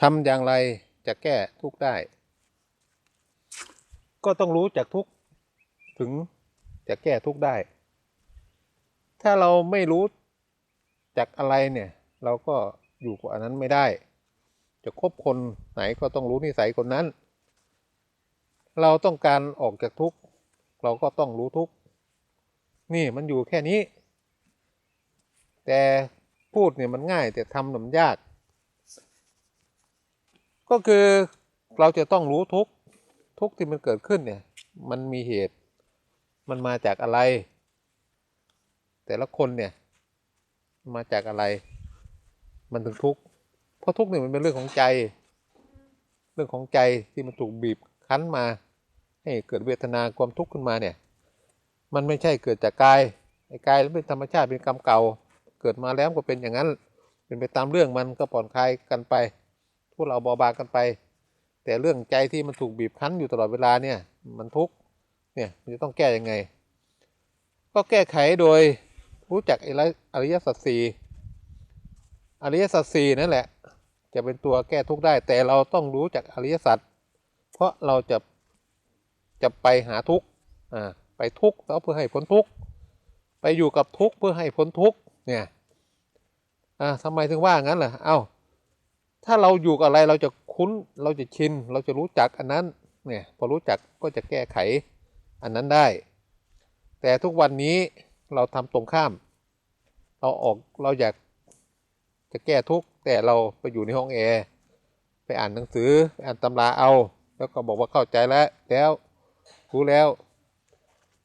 ทำอย่างไรจะแก้ทุกข์ได้ ก็ต้องรู้จากทุกข์ถึงจะแก้ทุกข์ได้ ถ้าเราไม่รู้จากอะไรเนี่ย เราก็อยู่กับอันนั้นไม่ได้ จะคบคนไหนก็ต้องรู้นิสัยคนนั้น เราต้องการออกจากทุกข์เราก็ต้องรู้ทุกข์นี่มันอยู่แค่นี้ แต่พูดเนี่ยมันง่ายแต่ทำน่ะมันยาก ก็คือเราจะต้องรู้ทุกทุกที่มันเกิดขึ้นเนี่ย มันมีเหตุ มันมาจากอะไร แต่ละคนเนี่ย มาจากอะไร มันถึงทุกข์เพราะทุกข์เนี่ยมันเป็นเรื่องของใจ เรื่องของใจที่มันถูกบีบคั้นมา ให้เกิดเวทนาความทุกข์ขึ้นมาเนี่ย มันไม่ใช่เกิดจากกายไอ้กายเป็นธรรมชาติเป็นกรรมเก่า เกิดมาแล้วก็เป็นอย่างนั้น เป็นไปตามเรื่องมันก็ผ่อนคลายกันไป พวกเราเบาบางกันไป แต่เรื่องใจที่มันถูกบีบคั้นอยู่ตลอดเวลาเนี่ยมันทุกข์เนี่ยมันจะต้องแก้ยังไง ก็แก้ไขโดยรู้จักไอ้ละอริยสัจสี่อริยสัจสี่นั่นแหละ จะเป็นตัวแก้ทุกข์ได้ แต่เราต้องรู้จักอริยสัจเพราะเราจะจะไปหาทุกข์อ่าไปทุกข์แล้วเพื่อให้พ้นทุกข์ไปอยู่กับทุกข์เพื่อให้พ้นทุกข์เนี่ยอ่าทำไมถึงว่างั้นล่ะเอ้า ถ้าเราอยู่กับอะไรเราจะคุ้นเราจะชิน เราจะรู้จักอันนั้นเนี่ยพอรู้จักก็จะแก้ไขอันนั้นได้ แต่ทุกวันนี้เราทำตรงข้าม เราออกเราอยากจะแก้ทุกแต่เราไปอยู่ในห้องแอร์ไปอ่านหนังสือไปอ่านตำราเอา แล้วก็บอกว่าเข้าใจแล้วแล้วรู้แล้ว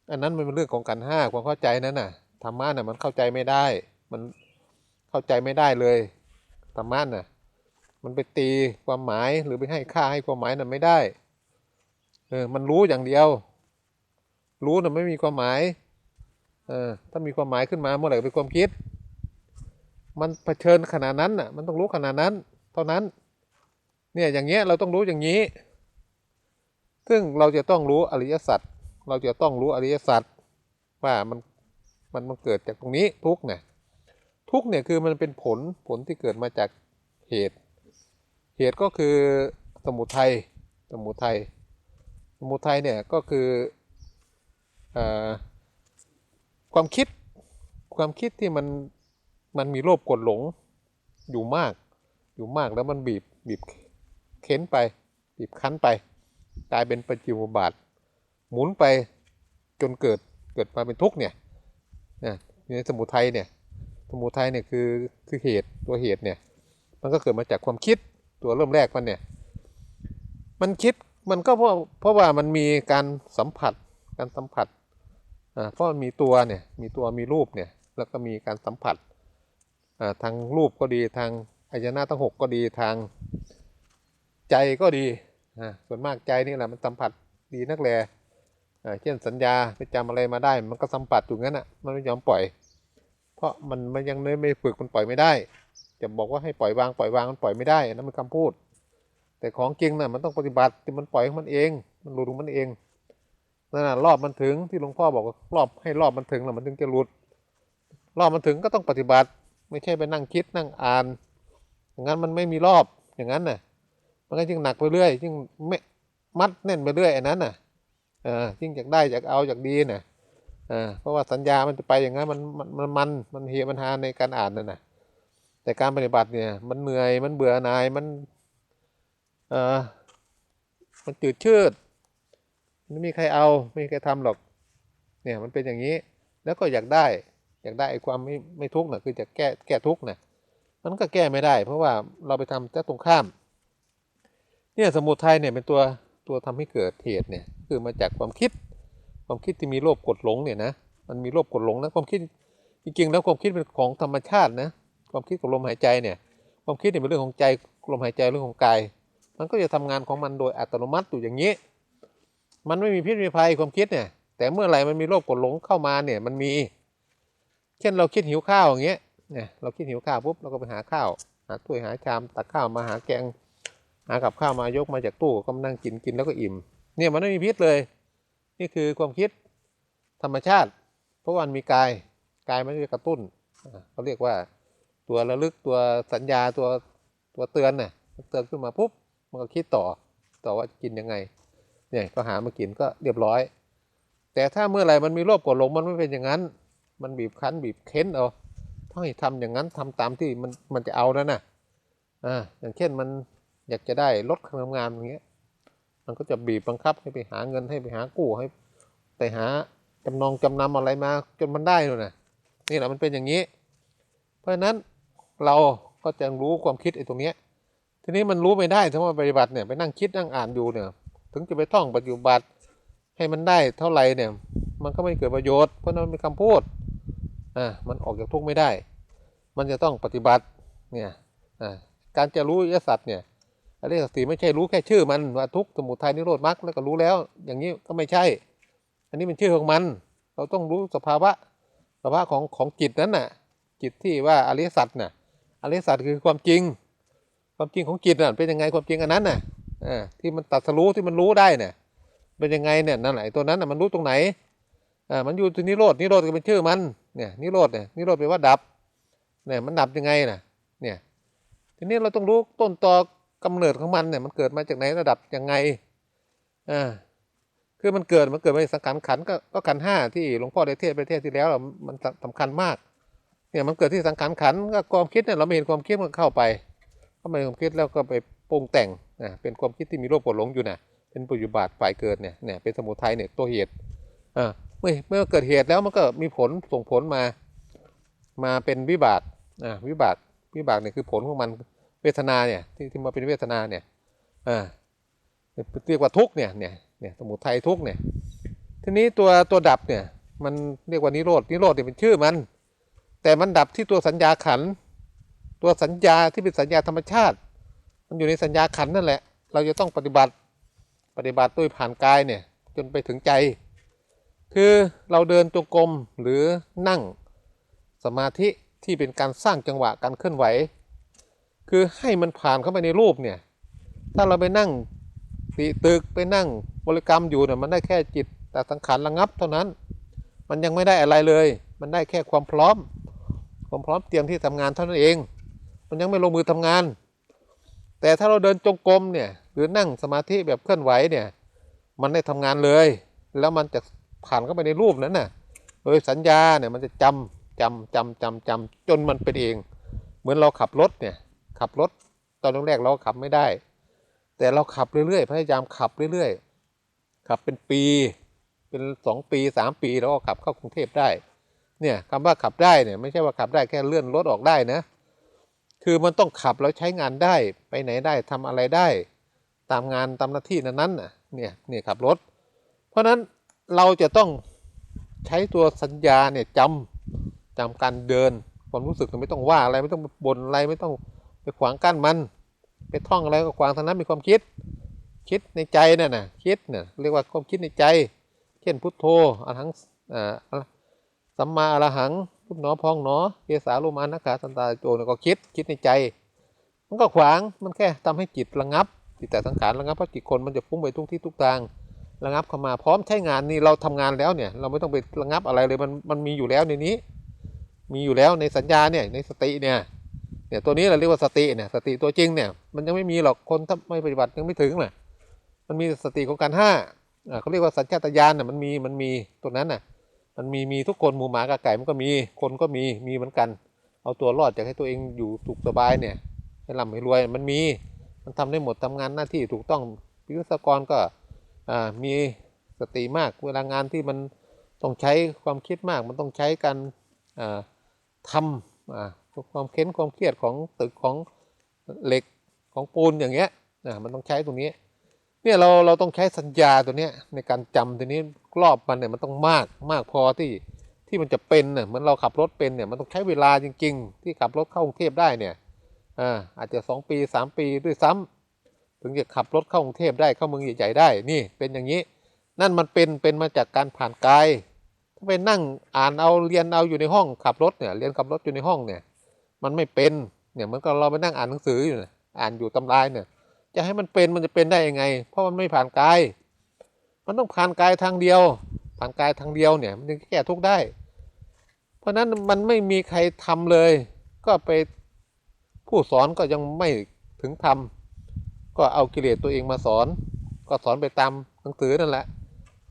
อันนั้นมันเป็นเรื่องของกันห้าความเข้าใจนั้นน่ะธรรมะน่ะมันเข้าใจไม่ได้ มันเข้าใจไม่ได้เลยธรรมะน่ะ มันไปตีความหมายหรือไปให้ค่าให้ความหมายนั้นไม่ได้ เออ มันรู้อย่างเดียว รู้น่ะไม่มีความหมาย เออ ถ้ามีความหมายขึ้นมาเมื่อไหร่เป็นความคิด มันเผชิญขนาดนั้นน่ะ มันต้องรู้ขนาดนั้น เท่านั้น เนี่ยอย่างเงี้ยเราต้องรู้อย่างนี้ ซึ่งเราจะต้องรู้อริยสัจ เราจะต้องรู้อริยสัจว่ามันมันมันเกิดจากตรงนี้ทุกเนี่ยทุกเนี่ยคือมันเป็นผลผลที่เกิดมาจากเหตุ เหตุก็คือสมุทัยสมุทัยสมุทัยเนี่ยก็คืออความคิดความคิดที่มันมันมีโลภกดหลงอยู่มากอยู่มากแล้วมันบีบบีบเค้นไป บีบคั้นไป กลายเป็นปัจจิมบาทหมุนไปจนเกิดเกิดมาเป็นทุกข์เนี่ยนะในสมุทัยเนี่ยสมุทัยเนี่ยคือคือเหตุตัวเหตุเนี่ยมันก็เกิดมาจากความคิด ตัวเริ่มแรกมันเนี่ย มันคิดมันก็เพราะเพราะว่ามันมีการสัมผัสการสัมผัสอ่าเพราะมันมีตัวเนี่ยมีตัวมีรูปเนี่ยแล้วก็มีการสัมผัสอ่าทางรูปก็ดีทางอายนะทั้งหกก็ดีทางใจก็ดีอ่าส่วนมากใจนี่แหละมันสัมผัสดีนักแลอ่าเช่นสัญญาไปจำอะไรมาได้ มันก็สัมผัสอยู่งั้นอะมันไม่ยอมปล่อย เพราะมันมันยังไม่ฝึกมันปล่อยไม่ได้ จะบอกว่าให้ปล่อยวางปล่อยวางมันปล่อยไม่ได้นั่นมันคำพูด แต่ของจริงน่ะมันต้องปฏิบัติที่มันปล่อยของมันเอง มันหลุดของมันเองนั่นน่ะรอบมันถึงที่หลวงพ่อบอกรอบให้รอบมันถึงแล้วมันถึงจะหลุด รอบมันถึงก็ต้องปฏิบัติ ไม่ใช่ไปนั่งคิดนั่งอ่าน อย่างนั้นมันไม่มีรอบอย่างนั้นน่ะ มันก็ยิ่งหนักไปเรื่อยยิ่งไม่มัดแน่นไปเรื่อยอันนั้นน่ะเออยิ่งอยากได้อยากเอาอยากดีน่ะเออเพราะว่าสัญญามันจะไปอย่างนั้นมันมันมันมันมันเหียมันหาในการอ่านนั่นน่ะ แต่การปฏิบัติเนี่ย มันเหนื่อยมันเบื่อหน่ายมันเออมันจืดชืดไม่มีใครเอาไม่มีใครทำหรอก เนี่ยมันเป็นอย่างนี้ แล้วก็อยากได้ อยากได้ไอ้ความไม่ไม่ทุกข์น่ะคือจะแก้แก้ทุกข์น่ะมันก็แก้ไม่ได้ เพราะว่าเราไปทำแต่ตรงข้าม เนี่ยสมุทัยเนี่ยเป็นตัวตัวทำให้เกิดเหตุเนี่ย คือมาจากความคิด ความคิดที่มีโลภกดหลงเนี่ยนะมันมีโลภกดหลงนะความคิดจริงๆแล้วความคิดเป็นของธรรมชาตินะ ความคิดกับลมหายใจเนี่ย ความคิดเนี่ยเป็นเรื่องของใจลมหายใจเรื่องของกาย มันก็จะทำงานของมันโดยอัตโนมัติอยู่อย่างนี้ มันไม่มีพิษมีภัยความคิดเนี่ย แต่เมื่อไหร่มันมีโรคกดหลงเข้ามาเนี่ยมันมี เช่นเราคิดหิวข้าวอย่างเงี้ยเนี่ยเราคิดหิวข้าวปุ๊บเราก็ไปหาข้าวหาถ้วยหาชามตักข้าวมาหาแกงหากับข้าวมายกมาจากตู้ก็มานั่งกินกินแล้วก็อิ่ม เนี่ยมันไม่มีพิษเลย นี่คือความคิดธรรมชาติ เพราะว่ามันมีกายกายมันจะกระตุ้นเขาเรียกว่า ตัวระลึกตัวสัญญาตัวตัวเตือนน่ะเตือนขึ้นมาปุ๊บมันก็คิดต่อต่อว่าจะกินยังไงเนี่ยก็หามากินก็เรียบร้อย แต่ถ้าเมื่อไหร่มันมีโรคกดหลงมันไม่เป็นอย่างนั้น มันบีบคั้นบีบเค้นเอาต้องให้ทำอย่างนั้นทำตามที่มันมันจะเอานั่นน่ะอ่าอย่างเช่นมันอยากจะได้ลดการทำงานอย่างเงี้ย มันก็จะบีบบังคับให้ไปหาเงินให้ไปหากู้ให้ไปหาจำนองจำนำอะไรมาจนมันได้นู่นน่ะนี่แหละมันเป็นอย่างนี้ เพราะฉะนั้น เราก็จะรู้ความคิดไอ้ตรงเนี้ยทีนี้มันรู้ไม่ได้ถ้าว่าปฏิบัติเนี่ยไปนั่งคิดนั่งอ่านอยู่เนี่ย ถึงจะไปท่องปฏิบัติให้มันได้เท่าไหร่เนี่ย มันก็ไม่เกิดประโยชน์เพราะนั้นมันเป็นคำพูดอ่ามันออกจากทุกข์ไม่ได้ มันจะต้องปฏิบัติเนี่ยอ่าการจะรู้อริยสัจเนี่ยอริยสัจสี่ไม่ใช่รู้แค่ชื่อมันว่าทุกข์สมุทัยนิโรธมรรคแล้วก็รู้แล้ว อย่างนี้ก็ไม่ใช่ อันนี้เป็นชื่อของมัน เราต้องรู้สภาวะสภาวะของของจิตนั้นน่ะ จิตที่ว่าอริยสัจน่ะ อริยสัจคือความจริง ความจริงของจิตน่ะเป็นยังไงความจริงอันนั้นน่ะอที่มันตัดสรู้ที่มันรู้ได้เนี่ยเป็นยังไงเนี่ยนั่นแหละตัวนั้นน่ะมันรู้ตรงไหนอ่ามันอยู่ที่นิโรดนิโรธก็เป็นชื่อมันเนี่ยนิโรธเนี่ยนิโรธแปลว่าดับเนี่ยมันดับยังไงน่ะเนี่ยทีนี้เราต้องรู้ต้นตอกำเนิดของมันเนี่ยมันเกิดมาจากไหนระดับยังไงอ่าคือมันเกิดมันเกิดมาจากสังขารขันก็ขันห้าที่หลวงพ่อได้เทศน์ไปเทศน์ที่แล้วมันสำคัญมาก เนี่ยมันเกิดที่สังขารขันก็ความคิดเนี่ยเราไม่เห็นความคิดมันเข้าไปเข้าไปความคิดแล้วก็ไปปรุงแต่งนะเป็นความคิดที่มีโรคปวดหลงอยู่นะเป็นปัจจุบัติฝ่ายเกิดเนี่ยเนี่ยเป็นสมุทัยเนี่ยตัวเหตุอ่าเมื่อเมื่อเกิดเหตุแล้วมันก็มีผลส่งผลมามาเป็นวิบากอ่าวิบากวิบากเนี่ยคือผลของมันเวทนาเนี่ยที่ที่มาเป็นเวทนาเนี่ยอ่าเรียกว่าทุกเนี่ยเนี่ยเนี่ยสมุทัยทุกเนี่ยทีนี้ตัวตัวดับเนี่ยมันเรียกว่านิโรดนิโรธเนี่ยเป็นชื่อมัน แต่มันดับที่ตัวสัญญาขัน ตัวสัญญาที่เป็นสัญญาธรรมชาติ มันอยู่ในสัญญาขันนั่นแหละ เราจะต้องปฏิบัติปฏิบัติด้วยผ่านกายเนี่ยจนไปถึงใจ คือเราเดินจงกรมหรือนั่งสมาธิที่เป็นการสร้างจังหวะการเคลื่อนไหว คือให้มันผ่านเข้าไปในรูปเนี่ยถ้าเราไปนั่งติตึกไปนั่งบริกรรมอยู่เนี่ยมันได้แค่จิตแต่สังขารระงับเท่านั้น มันยังไม่ได้อะไรเลย มันได้แค่ความพร้อม ความพร้อมเตรียมที่ทำงานเท่านั้นเอง มันยังไม่ลงมือทำงาน แต่ถ้าเราเดินจงกรมเนี่ยหรือนั่งสมาธิแบบเคลื่อนไหวเนี่ย มันได้ทำงานเลย แล้วมันจะผ่านเข้าไปในรูปนั้นน่ะโดยสัญญาเนี่ยมันจะจำจำจำจำจำจนมันเป็นเอง เหมือนเราขับรถเนี่ยขับรถตอนแรกเราขับไม่ได้ แต่เราขับเรื่อยๆพยายามขับเรื่อยๆขับเป็นปี เป็นสองปีสามปีแล้วก็ขับเข้ากรุงเทพได้ เนี่ยคำว่าขับได้เนี่ยไม่ใช่ว่าขับได้แค่เลื่อนรถออกได้นะ คือมันต้องขับแล้วใช้งานได้ไปไหนได้ทำอะไรได้ ตามงานตามหน้าที่นั้นๆน่ะเนี่ยเนี่ยขับรถ เพราะฉะนั้นเราจะต้องใช้ตัวสัญญาเนี่ยจำจำการเดินความรู้สึกไม่ต้องว่าอะไรไม่ต้องบ่นอะไรไม่ต้องไปขวางกั้นมัน ไปท่องอะไรก็ขวางทางนั้นมีความคิด คิดในใจนั่นน่ะคิดเนี่ยเรียกว่าความคิดในใจ เช่นพุทโธอะหังอ่า สัมมาอรหังพุทหนอพองหนอเกสาลุมานักขาสันตาโจเนี่ยก็คิดคิดในใจ มันก็ขวางมันแค่ทำให้จิตระงับ จิตแต่สังขารระงับเพราะจิตคนมันจะฟุ้งไปทุกที่ทุกทางระงับเข้ามาพร้อมใช้งานนี่เราทำงานแล้วเนี่ย เราไม่ต้องไประงับอะไรเลยมันมันมีอยู่แล้วในนี้ มีอยู่แล้วในสัญญาเนี่ยในสติเนี่ยเนี่ยตัวนี้เราเรียกว่าสติเนี่ยสติตัวจริงเนี่ยมันยังไม่มีหรอกคนถ้าไม่ปฏิบัติยังไม่ถึงน่ะมันมีสติของการห้าอ่าเขาเรียกว่าสัญชาตญาณน่ะมันมีมันมีตัวนั้นน่ะ มันมีมีทุกคนหมูหมากาไก่มันก็มีคนก็มีมีเหมือนกัน เอาตัวรอดจากให้ตัวเองอยู่สุขสบายเนี่ยให้ร่ำให้รวยมันมีมันทำได้หมดทำงานหน้าที่ถูกต้องวิศกรก็มีสติมากเวลางานที่มันต้องใช้ความคิดมาก มันต้องใช้การทำความเค้นความเครียดของตึกของเหล็กของปูนอย่างเงี้ยมันต้องใช้ตรงนี้ เนี่ยเราเราต้องใช้สัญญาตัวเนี้ยในการจำตัวนี้รอบมันเนี่ยมันต้องมากมากพอที่ที่มันจะเป็นเนี่ยเหมือนเราขับรถเป็นเนี่ยมันต้องใช้เวลาจริง ๆ ที่ขับรถเข้ากรุงเทพได้เนี่ยอ่าอาจจะสองปีสามปีด้วยซ้ำถึงจะขับรถเข้ากรุงเทพได้เข้าเมืองใหญ่ๆได้ นี่เป็นอย่างนี้ นั่นมันเป็นเป็นมาจากการผ่านกายถ้าไปนั่งอ่านเอาเรียนเอาอยู่ในห้องขับรถเนี่ยเรียนขับรถอยู่ในห้องเนี่ย มันไม่เป็นเนี่ยเหมือนกับเราไปนั่งอ่านหนังสืออยู่เนี่ยอ่านอยู่ตำรายเนี่ย จะให้มันเป็นมันจะเป็นได้ยังไง เพราะมันไม่ผ่านกาย มันต้องผ่านกายทางเดียว ผ่านกายทางเดียวเนี่ยมันถึงจะแก้ทุกได้ เพราะฉะนั้นมันไม่มีใครทำเลย ก็ไปผู้สอนก็ยังไม่ถึงทำก็เอากิเลสตัวเองมาสอน ก็สอนไปตามหนังสือนั่นแหละ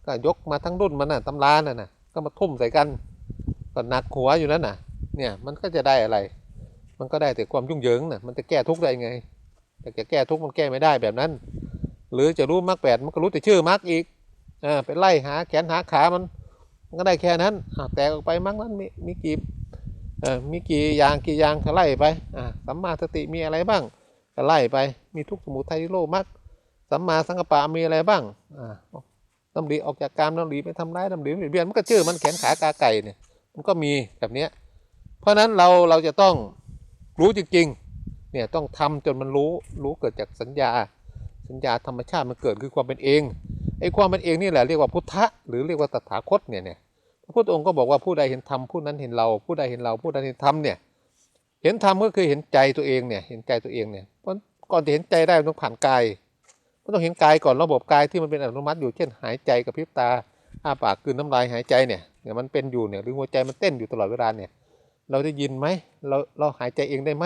ก็ยกมาทั้งรุ่นมันน่ะตำราน่ะนะก็มาทุ่มใส่กันก็หนักหัวอยู่นั่นน่ะ เนี่ยมันก็จะได้อะไร มันก็ได้แต่ความยุ่งเหยิงน่ะ มันจะแก้ทุกข์ได้ไง แต่จะแก้ทุกข์มันแก้ไม่ได้แบบนั้น หรือจะรู้มรรคแปดมันก็รู้แต่ชื่อมรรคอีกอ่าไปไล่หาแขนหาขามันมันก็ได้แค่นั้นแตกออกไปมรรคนั้นมีมีกี่เออมีกี่อย่างกี่อย่างก็ไล่ไปอ่าสัมมาสติมีอะไรบ้างก็ไล่ไปมีทุกสมุทัยโรธมรรคสัมมาสังกปะมีอะไรบ้างอ่าน้ำดีออกจากกามน้ำดีไปทำร้ายน้ำดีเบียนมันก็ชื่อมันแขนขากาไก่เนี่ยมันก็มีแบบเนี้ยเพราะฉะนั้นเราเราจะต้องรู้จริงๆ เนี่ยต้องทำจนมันรู้รู้เกิดจากสัญญา สัญญาธรรมชาติมันเกิดคือความเป็นเองไอ้ความเป็นเองนี่แหละเรียกว่าพุทธะหรือเรียกว่าตถาคตเนี่ยเนี่ยพระพุทธองค์ก็บอกว่าผู้ใดเห็นธรรมผู้นั้นเห็นเราผู้ใดเห็นเราผู้นั้นเห็นธรรมเนี่ยเห็นธรรมก็คือเห็นใจตัวเองเนี่ยเห็นใจตัวเองเนี่ยเพราะก่อนจะเห็นใจได้มันต้องผ่านกายมันต้องเห็นกายก่อนระบบกายที่มันเป็นอัตโนมัติอยู่เช่นหายใจกับพริบตาอ้าปากกลืนน้ำลายหายใจเนี่ยเนี่ยมันเป็นอยู่เนี่ยหรือหัวใจมันเต้นอยู่ตลอดเวลาเนี่ยเราได้ยินไหมเราเราหายใจเองได้ไหม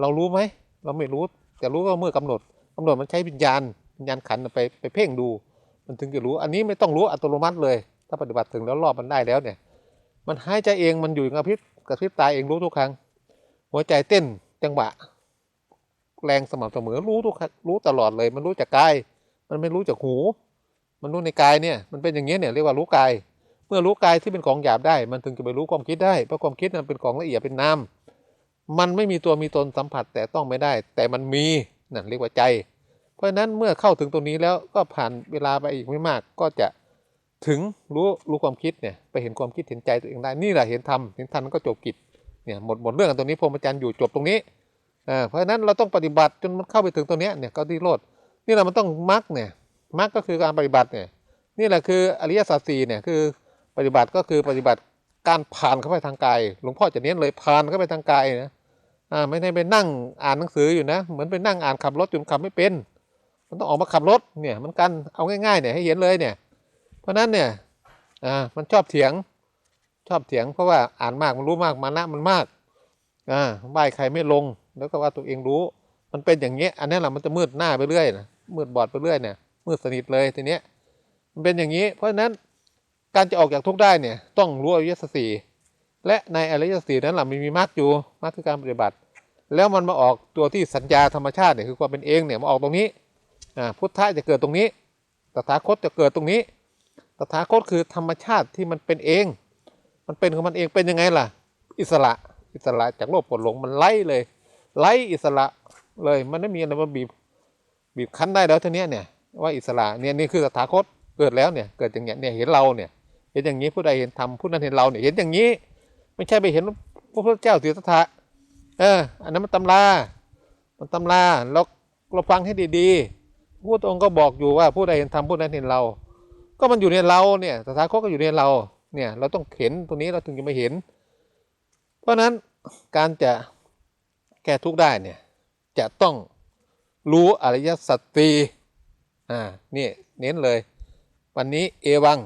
เรารู้ไหม เราไม่รู้ แต่รู้ก็เมื่อกำหนดกำหนดมันใช้วิญญาณวิญญาณขันไปไปเพ่งดู มันถึงจะรู้ อันนี้ไม่ต้องรู้อัตโนมัติเลย ถ้าปฏิบัติถึงแล้วรอบมันได้แล้วเนี่ย มันหายใจเองมันอยู่กับพริบกับพริบตาเองรู้ทุกครั้ง หัวใจเต้นจังหวะ แรงสม่ำเสมอรู้ทุกครั้งรู้ตลอดเลย มันรู้จากกาย มันไม่รู้จากหู มันรู้ในกายเนี่ย มันเป็นอย่างเงี้ยเนี่ยเรียกว่ารู้กาย เมื่อรู้กายที่เป็นของหยาบได้ มันถึงจะไปรู้ความคิดได้เพราะความคิดนั้นเป็นของละเอียดเป็นนาม มันไม่มีตัวมีตนสัมผัสแต่ต้องไม่ได้ แต่มันมีนั่นเรียกว่าใจ เพราะฉะนั้นเมื่อเข้าถึงตรงนี้แล้วก็ผ่านเวลาไปอีกไม่มาก ก็จะถึงรู้รู้ความคิดเนี่ยไปเห็นความคิดเห็นใจตัวเองได้นี่แหละเห็นธรรมเห็นธรรมมันก็จบกิจเนี่ยหมดหมดเรื่องกันตรงนี้พรหมจรรย์อยู่จบตรงนี้เพราะฉะนั้นเราต้องปฏิบัติจนมันเข้าไปถึงตรงนี้เนี่ยก็ที่โลดนี่แหละมันต้องมรรคเนี่ยมรรคก็คือการปฏิบัติเนี่ยนี่แหละคืออริยสัจสี่เนี่ยคือปฏิบัติก็คือปฏิบัติการผ่านเข้าไปทางกายหลวงพ่อจะเน้นเลยผ่านเข้าไปทางกายนะ อ่าไม่ได้ไปนั่งอ่านหนังสืออยู่นะ เหมือนไปนั่งอ่านขับรถจนขับไม่เป็น มันต้องออกมาขับรถเนี่ยมันกันเอาง่ายๆเนี่ยให้เห็นเลยเนี่ย เพราะนั้นเนี่ยอ่ามันชอบเถียงชอบเถียงเพราะว่าอ่านมากมันรู้มากมานะมันมากอ่าไหวใครไม่ลงแล้วก็ว่าตัวเองรู้ มันเป็นอย่างเงี้ยอันนี้แหละมันจะมืดหน้าไปเรื่อยนะมืดบอดไปเรื่อยเนี่ยมืดสนิทเลยทีเนี้ยมันเป็นอย่างนี้ เพราะฉะนั้นการจะออกจากทุกข์ได้เนี่ยต้องรู้อริยสัจสี่ และในอริยสีนั้นหละมันมีมรรคอยู่มรรคคือการปฏิบัติ แล้วมันมาออกตัวที่สัญญาธรรมชาติเนี่ยคือความเป็นเองเนี่ยมาออกตรงนี้อ่าพุทธะจะเกิดตรงนี้ตถาคตจะเกิดตรงนี้ตถาคตคือธรรมชาติที่มันเป็นเอง มันเป็นของมันเองเป็นยังไงล่ะ อิสระอิสระจากโลภกดหลงมันไล่เลยไล่อิสระเลยมันไม่มีอะไรมาบีบบีบคั้นได้แล้วทีเนี้ยเนี่ยว่าอิสระเนี่ยนี่คือตถาคตเกิดแล้วเนี่ยเกิดอย่างเงี้ยเนี่ยเห็นเราเนี่ยเห็นอย่างนี้ผู้ใดเห็นธรรมผู้นั้นเห็นเราเนี่ยเห็นอย่างนี้ ไม่ใช่ไปเห็นพระพุทธเจ้าสีตถะเออ อันนั้นมันตำรามันตำราเราเราฟังให้ดีๆพระพุทธองค์ก็บอกอยู่ว่าผู้ใดเห็นธรรมผู้นั้นเห็นเรา ก็มันอยู่ในเราเนี่ยตถาคตก็อยู่ในเรา เนี่ย เราต้องเห็นตรงนี้เราถึงจะมาเห็น เพราะฉะนั้นการจะแก้ทุกข์ได้เนี่ย จะต้องรู้อริยสัจสี่อ่านี่เน้นเลย วันนี้เอวัง